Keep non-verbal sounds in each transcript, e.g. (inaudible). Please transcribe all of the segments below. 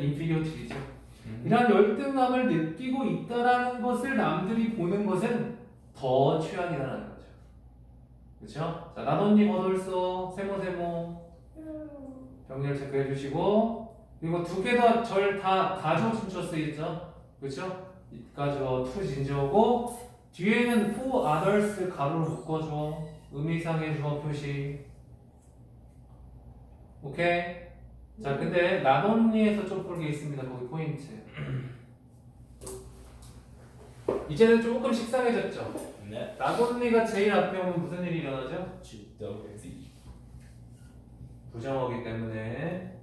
인피리어티죠. 음. 이러한 열등감을 느끼고 있다라는 것을 남들이 보는 것은 더 취약이라는 거죠. 그렇죠? 자, 나돈니 버돌소 세모세모 병렬 체크해 주시고 그리고 두 개 다 절 다 가조 춤춰 쓰이죠. 그렇죠? 가조 투 진저고 뒤에는 who others 가로로 묶어줘 의미상의 주어 표시 오케이 자 근데 나돈니에서 좀 볼 게 있습니다 거기 포인트 (clears throat) 이제는 조금 식상해졌죠 네. 나돈니가 제일 앞에 오면 무슨 일이 일어나죠? GWZ. 부정어기 때문에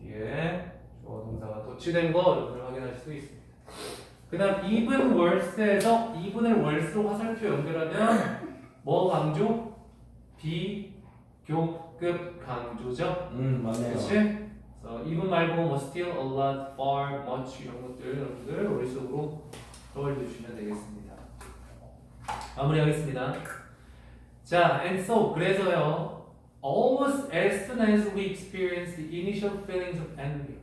뒤에 주어 동사가 도치된 거 여러분들 확인할 수 있습니다. 그 다음 even worse에서 even을 worse로 화살표 연결하면 뭐 강조? 비교급 강조죠. 음 맞네요. 그렇지? 그래서 even 말고 뭐 still, a lot, far, much 이런 것들 여러분들 머릿속으로 떠올려 주시면 되겠습니다. 마무리하겠습니다. 자, and so 그래서요. Almost as soon as we experience the initial feelings of anger.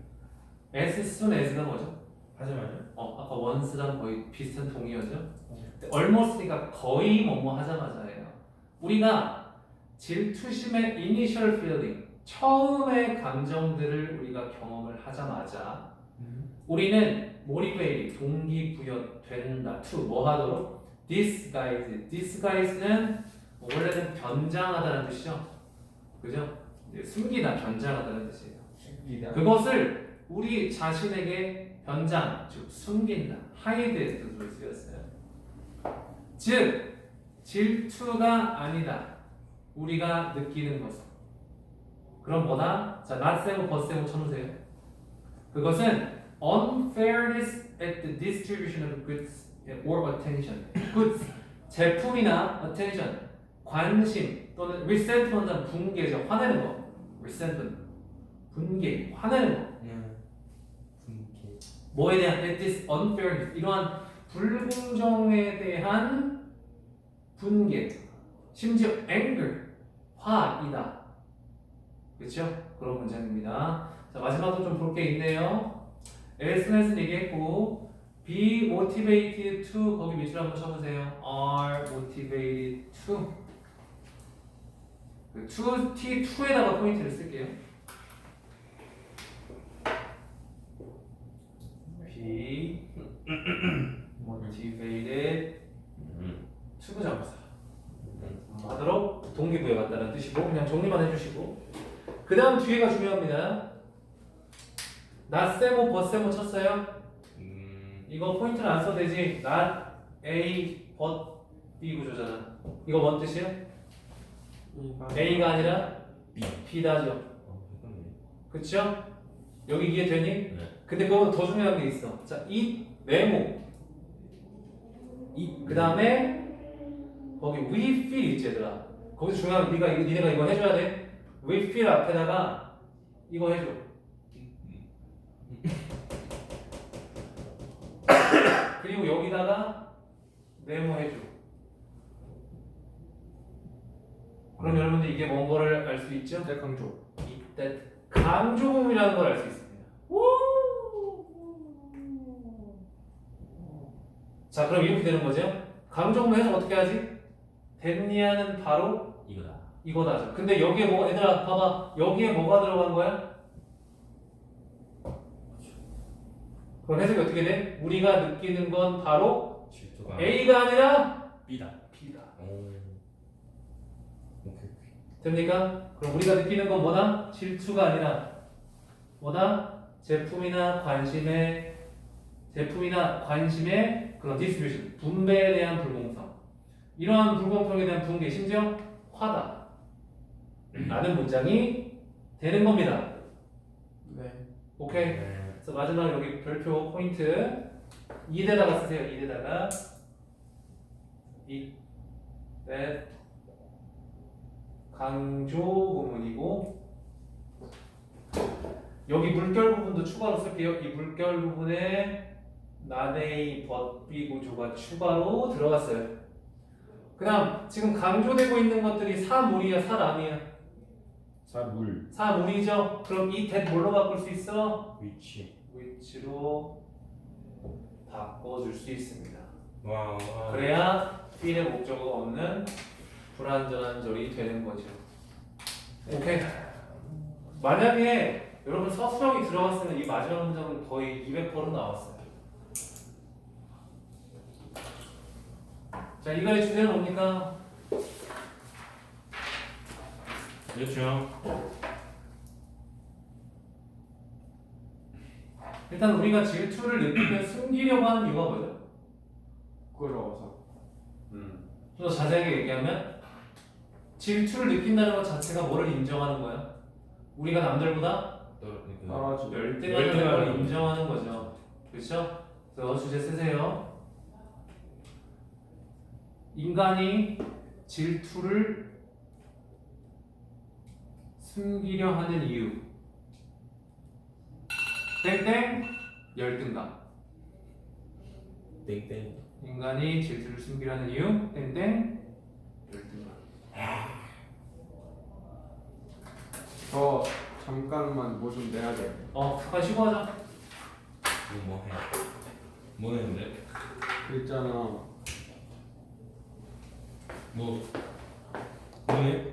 As soon as가 뭐죠? 하지만요. 어, 아까 once랑 거의 비슷한 동의어죠? almost니까 거의 뭐뭐 하자마자예요. 우리가 질투심의 initial feeling, 처음의 감정들을 우리가 경험을 하자마자 우리는 motivate, 동기부여 된다. to 뭐 하도록? disguise. disguise는 원래는 변장하다는 뜻이죠. 그죠? 숨기다, 변장하다는 뜻이에요. 신기다. 그것을 우리 자신에게 변장, 즉 숨긴다, 하이드의 뜻으로 쓰였어요. 즉 질투가 아니다. 우리가 느끼는 것은 그럼 뭐다? 자, not 세고 but 세고 쳐놓으세요. 그것은 unfairness at the distribution of goods or attention. goods 제품이나 attention 관심 또는 resentment은 분개죠. 화내는 거. resentment 분개, 화내는 거. 분개. 뭐에 대한 at this unfairness 이러한 불공정에 대한 분개 심지어 anger 화이다. 그렇죠 그런 문장입니다. 자 마지막으로 좀 볼 게 있네요. 에스네스 얘기했고 be motivated to 거기 밑줄 한번 쳐보세요. are motivated to. 그 to t2에다가 포인트를 쓸게요. be (clears throat) motivated 음. 투부정사 하도록 뜻이고 그냥 정리만 해주시고 그 다음 뒤에가 중요합니다 나세모 버세모 쳤어요 음. 이거 포인트는 안 써도 되지 not A but B 구조잖아 이거 뭔 뜻이야? A가 아니라 B. B다죠 어. 그쵸? 여기 이해되니? 네. 근데 그거 더 중요한 게 있어 자, 이 네모 이, 그 다음에 거기 we feel 있지 얘들아 거기서 중요한 건 네가 이거 니네가 이거 해줘야 돼 we feel 앞에다가 이거 해줘 그리고 여기다가 네모 해줘 그럼 여러분들 이게 뭔 거를 알 수 있죠? 강조. 이때 강조음이라는 걸 알 수 있습니다 자 그럼 이렇게 되는 거죠 강조음 해서 어떻게 하지? 됐니야는 바로 이거다. 이거다죠. 근데 여기에 뭐 얘들아 봐봐 여기에 뭐가 들어간 거야? 그럼 해석이 어떻게 돼? 우리가 느끼는 건 바로 질투가. A가 아니라 B다. B다. 오. 오케이. 됩니까? 그럼 우리가 느끼는 건 뭐다? 질투가 아니라 뭐다? 제품이나 관심의 제품이나 관심의 그런 디스트리뷰션 분배에 대한 불공평 이러한 불공평에 대한 분개 심지어 화다. 라는 문장이 되는 겁니다. 네. 오케이? 네. 그래서 마지막 여기 별표 포인트 2대다가 쓰세요. 2대다가. 이 that 강조 부분이고. 여기 물결 부분도 추가로 쓸게요. 이 물결 부분에 나데이 벗비 구조가 추가로 들어갔어요 그 다음 지금 강조되고 있는 것들이 사물이야 사람이야 사물 4 물이죠? 그럼 이 that 뭘로 바꿀 수 있어? 위치 which로 바꿔줄 수 있습니다. 와, 와. 그래야 필의 목적어가 없는 불완전한 절이 되는 거죠. 오케이. 만약에 여러분 서술형이 들어갔으면 이 마지막 문장은 거의 200% 나왔어요. 자, 이거의 주제는 뭡니까? 그렇죠 일단 우리가 질투를 느끼면 숨기려고 하는 이유가 뭐죠? 부끄러워서 음 좀 더 자세하게 얘기하면 질투를 느낀다는 것 자체가 뭐를 인정하는 거야? 우리가 남들보다 떨어지고 떨어지고 열등하는 걸 인정하는 거죠. 그렇죠? 그래서 주제 쓰세요. 인간이 질투를 숨기려 하는 이유. 땡땡 열등감. 땡땡 인간이 질투를 숨기려 하는 이유. 땡땡 열등감. 저 잠깐만 뭐 좀 내야 돼 어, 잠깐 쉬고 하자. 이거 뭐 해? 뭐 했는데? 그 있잖아 Boa. Valeu.